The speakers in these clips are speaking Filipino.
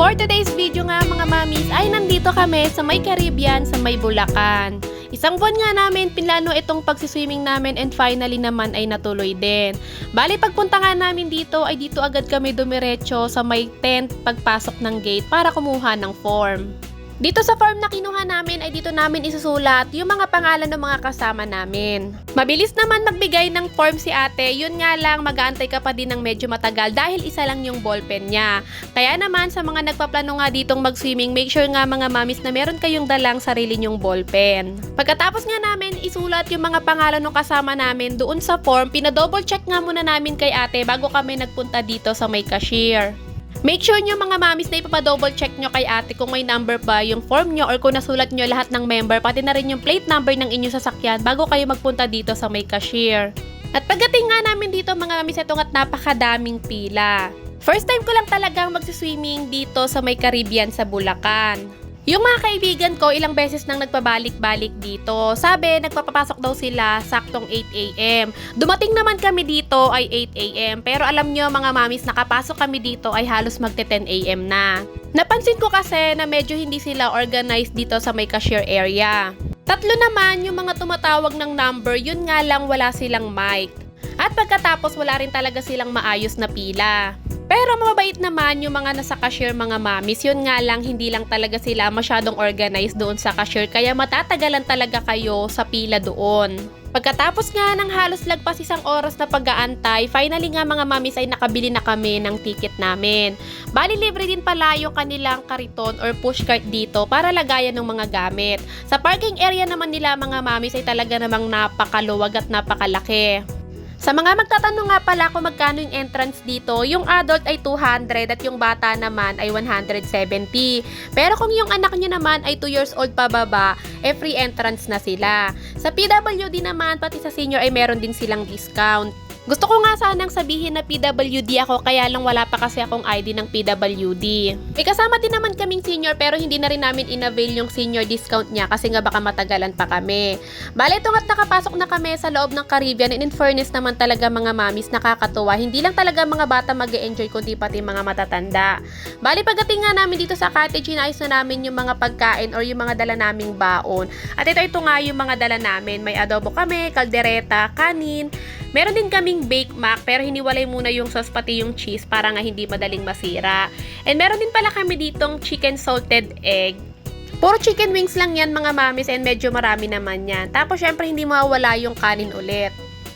For today's video nga mga mamis ay nandito kami sa may Caribbean sa may Bulacan. Isang buwan nga namin pinlano itong pagsiswimming namin and finally naman ay natuloy din. Bali pagpunta nga namin dito ay dito agad kami dumiretso sa may tent pagpasok ng gate para kumuha ng form. Dito sa form na kinuha namin ay dito namin isusulat yung mga pangalan ng mga kasama namin. Mabilis naman magbigay ng form si ate, yun nga lang mag-aantay ka pa din ng medyo matagal dahil isa lang yung ballpen niya. Kaya naman sa mga nagpaplano nga ditong mag-swimming, make sure nga mga mamis na meron kayong dalang sarili nyong ballpen. Pagkatapos nga namin isulat yung mga pangalan ng kasama namin doon sa form, pinadouble check nga muna namin kay ate bago kami nagpunta dito sa may cashier. Make sure nyo mga mamis na ipapadouble check nyo kay ate kung may number ba yung form nyo or kung nasulat nyo lahat ng member pati na rin yung plate number ng inyong sasakyan bago kayo magpunta dito sa may cashier. At pagdating nga namin dito mga mamis ito nga't napakadaming pila. First time ko lang talagang magsiswimming dito sa may Caribbean sa Bulacan. Yung mga kaibigan ko, ilang beses nang nagpabalik-balik dito. Sabi, nagpapapasok daw sila saktong 8 a.m. Dumating naman kami dito ay 8 a.m. Pero alam nyo mga mamis, nakapasok kami dito ay halos magte 10 a.m. na. Napansin ko kasi na medyo hindi sila organized dito sa may cashier area. Tatlo naman yung mga tumatawag ng number, yun nga lang wala silang mic. At pagkatapos wala rin talaga silang maayos na pila. Pero mababait naman yung mga nasa cashier mga mamis. Yun nga lang, hindi lang talaga sila masyadong organized doon sa cashier. Kaya matatagalan talaga kayo sa pila doon. Pagkatapos nga ng halos lagpas isang oras na pag-aantay, finally nga mga mamis ay nakabili na kami ng ticket namin. Bali libre din pala yung kanilang kariton or pushcart dito para lagayan ng mga gamit. Sa parking area naman nila mga mamis ay talaga namang napakaluwag at napakalaki. Sa mga magtatanong nga pala kung magkano yung entrance dito, yung adult ay 200 at yung bata naman ay 170. Pero kung yung anak nyo naman ay 2 years old pababa, eh free entrance na sila. Sa PWD naman, pati sa senior ay meron din silang discount. Gusto ko nga sanang sabihin na PWD ako kaya lang wala pa kasi akong ID ng PWD. May kasama din naman kaming senior pero hindi na rin namin inavail yung senior discount niya kasi nga baka matagalan pa kami. Bale, ito nga't nakapasok na kami sa loob ng Caribbean and in fairness naman talaga mga mamis nakakatuwa. Hindi lang talaga mga bata mag enjoy kundi pati mga matatanda. Bale, pagdating nga namin dito sa cottage, inayos na namin yung mga pagkain or yung mga dala naming baon. At ito, ito nga yung mga dala namin. May adobo kami, kaldereta, kanin, Meron din kaming bake mac pero hiniwalay muna yung sauce pati yung cheese para nga hindi madaling masira. And meron din pala kami ditong chicken salted egg. Puro chicken wings lang yan mga mamis and medyo marami naman yan. Tapos syempre hindi mawawala yung kanin ulit.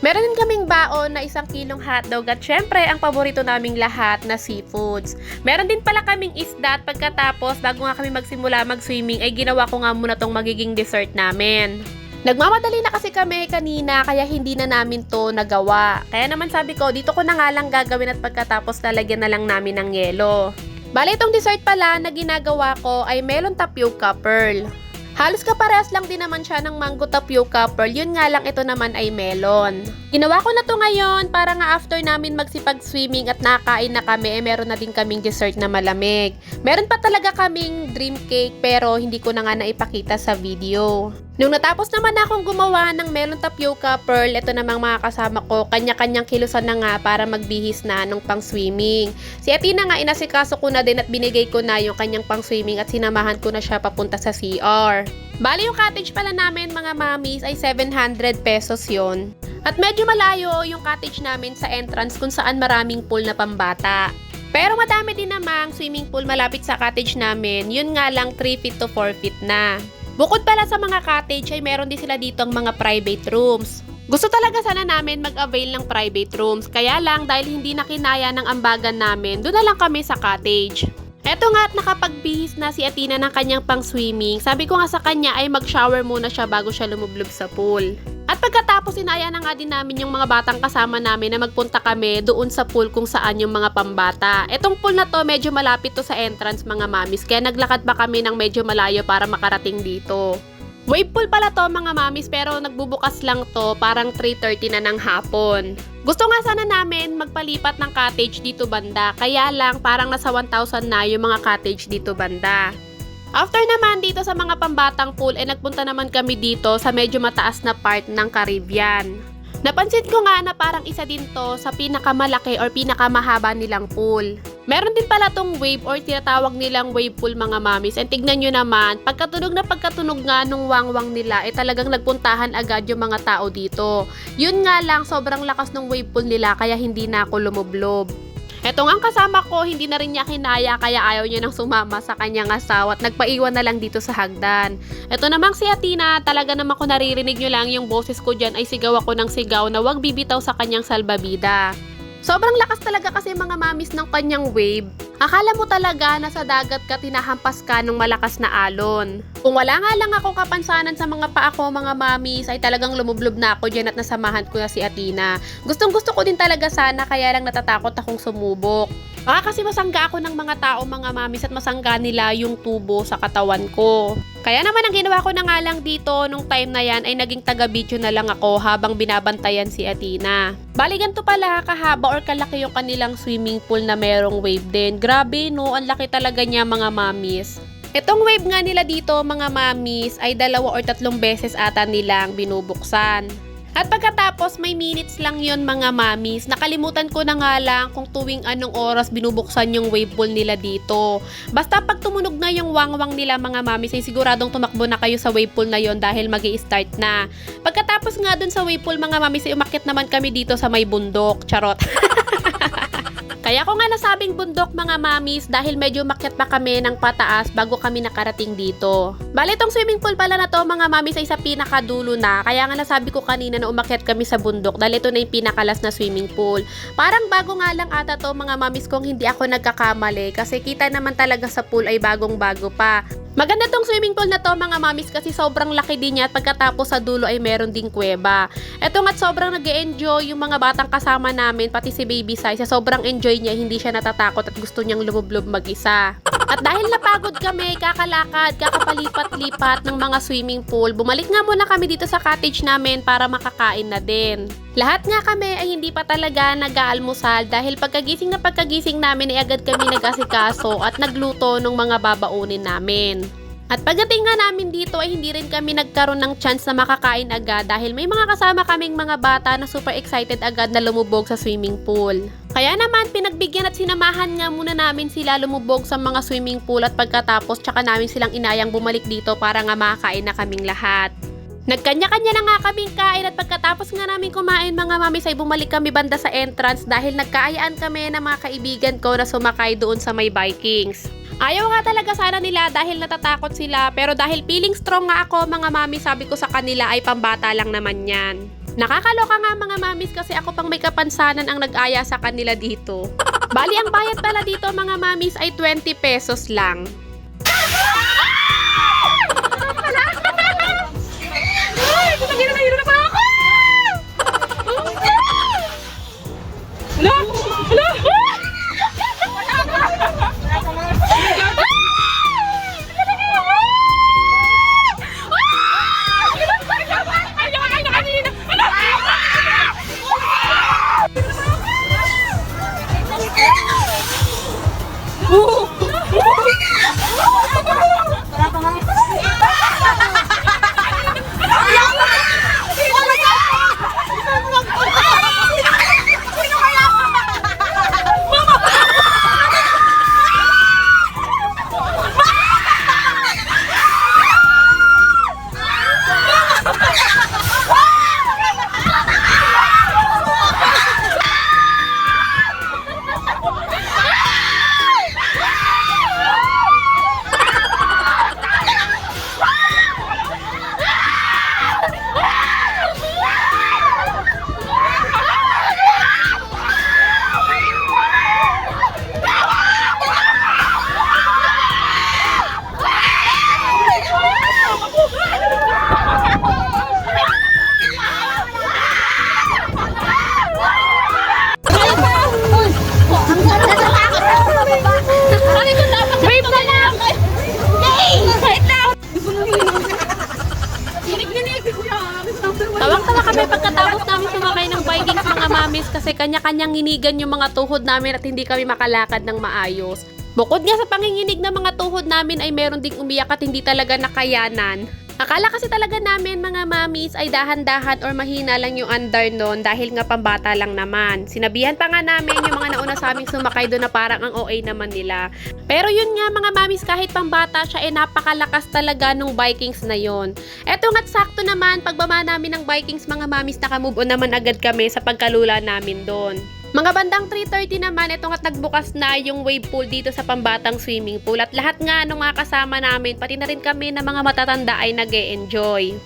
Meron din kaming baon na isang kilong hotdog at syempre ang paborito naming lahat na seafoods. Meron din pala kaming isda at pagkatapos bago nga kami magsimula mag-swimming ay ginawa ko nga muna tong magiging dessert namin. Nagmamadali na kasi kami kanina kaya hindi na namin to nagawa. Kaya naman sabi ko, dito ko na nga lang gagawin at pagkatapos lalagyan na lang namin ng yelo. Bale, itong dessert pala na ginagawa ko ay melon tapioca pearl. Halos kaparehas lang din naman siya ng mango tapioca pearl, yun nga lang ito naman ay melon. Ginawa ko na to ngayon para nga after namin magsipag-swimming at nakain na kami, eh meron na din kaming dessert na malamig. Meron pa talaga kaming dream cake pero hindi ko na nga naipakita sa video. Nung natapos naman akong gumawa ng melon tapioca pearl, ito namang mga kasama ko, kanya-kanyang kilusan na nga para magbihis na nung pang swimming. Si Atina nga inasikaso ko na din at binigay ko na yung kanyang pang swimming at sinamahan ko na siya papunta sa CR. Bali yung cottage pala namin mga mamis ay 700 pesos yon. At medyo malayo yung cottage namin sa entrance kung saan maraming pool na pambata. Pero madami din namang swimming pool malapit sa cottage namin, yun nga lang 3 feet to 4 feet na. Bukod pala sa mga cottage ay meron din sila dito ang mga private rooms. Gusto talaga sana namin mag-avail ng private rooms, kaya lang dahil hindi na kinaya ng ambagan namin, doon na lang kami sa cottage. Eto nga at nakapagbihis na si Atina ng kanyang pang swimming, sabi ko nga sa kanya ay mag-shower muna siya bago siya lumublob sa pool. At pagkatapos inaya na nga din namin yung mga batang kasama namin na magpunta kami doon sa pool kung saan yung mga pambata. Etong pool na to medyo malapit to sa entrance mga mamis kaya naglakad pa kami ng medyo malayo para makarating dito. Wave pool pala to mga mamis pero nagbubukas lang to parang 3.30 na ng hapon. Gusto nga sana namin magpalipat ng cottage dito banda kaya lang parang nasa 1,000 na yung mga cottage dito banda. After naman dito sa mga pambatang pool, eh nagpunta naman kami dito sa medyo mataas na part ng Caribbean. Napansin ko nga na parang isa din to sa pinakamalaki or pinakamahaba nilang pool. Meron din pala tong wave or tinatawag nilang wave pool mga mamis. And tignan nyo naman, pagkatunog na pagkatunog nga nung wangwang nila, eh talagang nagpuntahan agad yung mga tao dito. Yun nga lang, sobrang lakas ng wave pool nila kaya hindi na ako lumublob. Eto nga ang kasama ko, hindi na rin niya kinaya kaya ayaw niya nang sumama sa kanyang asawa at nagpaiwan na lang dito sa hagdan. Eto namang si Atina, talaga naman ko naririnig nyo lang yung boses ko dyan ay sigaw ako ng sigaw na wag bibitaw sa kanyang salbabida. Sobrang lakas talaga kasi mga mamis ng kanyang wave. Akala mo talaga na sa dagat ka tinahampas ka ng malakas na alon. Kung wala nga lang ako kapansanan sa mga paa ko mga mamis ay talagang lumublob na ako dyan at nasamahan ko na si Atina. Gustong gusto ko din talaga sana kaya lang natatakot akong sumubok. Baka kasi masangga ako ng mga tao mga mamis at masangga nila yung tubo sa katawan ko. Kaya naman ang ginawa ko na nga lang dito nung time na yan ay naging taga-video na lang ako habang binabantayan si Atina. Bali ganito pala kahaba or kalaki yung kanilang swimming pool na merong wave din. Grabe no, ang laki talaga niya mga mamis. Itong wave nga nila dito mga mamis ay dalawa or tatlong beses ata nilang binubuksan. At pagkatapos may minutes lang yon mga mamis. Nakalimutan ko na nga lang kung tuwing anong oras binubuksan yung wave pool nila dito. Basta pag tumunog na yung wangwang nila mga mamis ay siguradong tumakbo na kayo sa wave pool na yon dahil mag start na. Pagkatapos nga dun sa wave pool mga mamis ay umakit naman kami dito sa may bundok. Charot. Kaya ko nga nasabing bundok mga mamis dahil medyo makyat pa kami ng pataas bago kami nakarating dito. Bali tong swimming pool pala na to mga mamis ay sa pinakadulo na kaya nga nasabi ko kanina na umakyat kami sa bundok dahil ito na yung pinakalas na swimming pool. Parang bago nga lang ata to mga mamis kung hindi ako nagkakamali kasi kita naman talaga sa pool ay bagong bago pa. Maganda tong swimming pool na to mga mamis kasi sobrang laki din niya at pagkatapos sa dulo ay meron ding kuweba. Eto nga't sobrang nag enjoy yung mga batang kasama namin pati si baby size. Sobrang enjoy niya hindi siya natatakot at gusto niyang lumublob mag-isa. At dahil napagod kami, kakalakad, kakapalipat-lipat ng mga swimming pool, bumalik nga muna kami dito sa cottage namin para makakain na din. Lahat nga kami ay hindi pa talaga nag-aalmusal dahil pagkagising na pagkagising namin ay agad kami nag-asikaso at nagluto ng mga babaunin namin. At pagdating nga namin dito ay hindi rin kami nagkaroon ng chance na makakain agad dahil may mga kasama kaming mga bata na super excited agad na lumubog sa swimming pool. Kaya naman pinagbigyan at sinamahan nga muna namin sila lumubog sa mga swimming pool at pagkatapos tsaka namin silang inayang bumalik dito para nga makakain na kaming lahat. Nagkanya-kanya na nga kaming kain at pagkatapos nga namin kumain mga mamis ay bumalik kami banda sa entrance dahil nagkaayaan kami ng mga kaibigan ko na sumakay doon sa may Vikings. Ayaw nga talaga sana nila dahil natatakot sila pero dahil feeling strong nga ako mga mami sabi ko sa kanila ay pambata lang naman yan. Nakakaloka nga mga mamis kasi ako pang may kapansanan ang nag-aya sa kanila dito. Bali ang bayad pala dito mga mamis ay 20 pesos lang. Wave mamis kasi kanya-kanyang nginigan yung mga tuhod namin at hindi kami makalakad ng maayos. Bukod nga sa panginginig ng mga tuhod namin ay meron ding umiyak at hindi talaga nakayanan. Akala kasi talaga namin mga mamis ay dahan-dahan or mahina lang yung under nun dahil nga pambata lang naman. Sinabihan pa nga namin yung mga nauna sa aming sumakay doon na parang ang OA naman nila. Pero yun nga mga mamis kahit pambata siya eh napakalakas talaga nung Vikings na yon. Eto nga't sakto naman pagbaba namin ng Vikings mga mamis nakamove on naman agad kami sa pagkalula namin doon. Mga bandang 3.30 naman, ito nga't nagbukas na yung wave pool dito sa pambatang swimming pool at lahat nga nung mga kasama namin, pati na rin kami na mga matatanda ay nag enjoy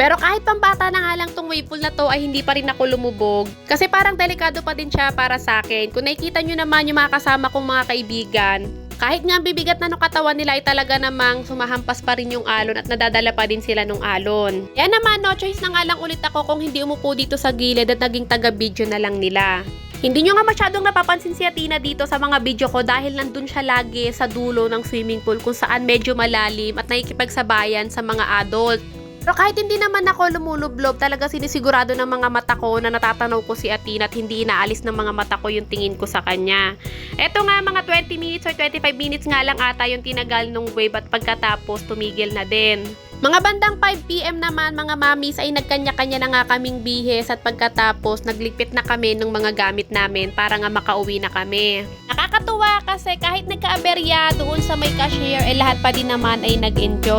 Pero kahit pambata na nga lang tong wave pool na to ay hindi pa rin ako lumubog. Kasi parang delikado pa din siya para sa akin. Kung nakikita nyo naman yung mga kasama kong mga kaibigan, kahit nga bibigat na nung katawan nila ay talaga namang sumahampas pa rin yung alon at nadadala pa din sila nung alon. Kaya naman no choice na nga lang ulit ako kung hindi umupo dito sa gilid at naging taga-video na lang nila. Hindi nyo nga masyadong napapansin si Atina dito sa mga video ko dahil nandun siya lagi sa dulo ng swimming pool kung saan medyo malalim at nakikipagsabayan sa mga adult. Pero kahit hindi naman ako lumulublob, talaga sinisigurado ng mga mata ko na natatanaw ko si Atina at hindi inaalis ng mga mata ko yung tingin ko sa kanya. Eto nga mga 20 minutes or 25 minutes nga lang ata yung tinagal nung wave at pagkatapos tumigil na din. Mga bandang 5pm naman mga mamis ay nagkanya-kanya na nga kaming bihis at pagkatapos nagligpit na kami ng mga gamit namin para nga makauwi na kami. Nakakatuwa kasi kahit nagka-aberya doon sa may cashier eh lahat pa din naman ay nag-enjoy.